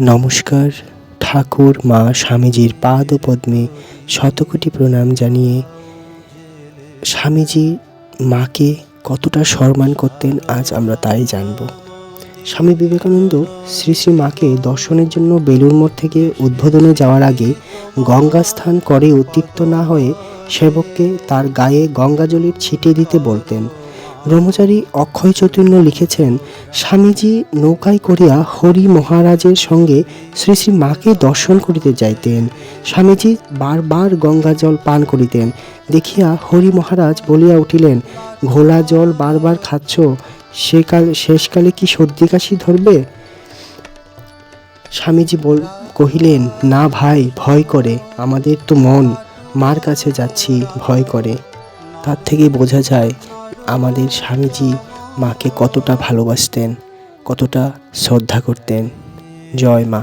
নমস্কার। ঠাকুর, মা, স্বামীজির পাদ পদ্মে শতকোটি প্রণাম জানিয়ে স্বামীজি মাকে কতটা সম্মান করতেন আজ আমরা তাই জানব। স্বামী বিবেকানন্দ শ্রী শ্রী মাকে দর্শনের জন্য বেলুর মঠ থেকে উদ্বোধনে যাওয়ার আগে গঙ্গা স্থান করে উত্তীপ্ত না হয়ে সেবককে তার গায়ে গঙ্গাজলের ছিটিয়ে দিতে বলতেন। ব্রহ্মচারী অক্ষয় চৈতন্য লিখেছেন, স্বামীজি নৌকায় করিয়া হরি মহারাজের সঙ্গে শ্রী শ্রী মাকে দর্শন করিতে যাইতেন। স্বামীজি বারবার গঙ্গা জল পান করিতেন। দেখিয়া হরি মহারাজ বলিয়া উঠিলেন ঘোলা জল বারবার খাচ্ছ, সেকাল, শেষকালে কি সর্দি কাশি ধরবে? স্বামীজি বল, কহিলেন, না ভাই, ভয় করে, আমাদের তো মন, মার কাছে যাচ্ছি, ভয় করে। তার থেকে বোঝা যায় আমাদের স্বামীজি মাকে কতটা ভালোবাসতেন কতটা শ্রদ্ধা করতেন। জয় মা।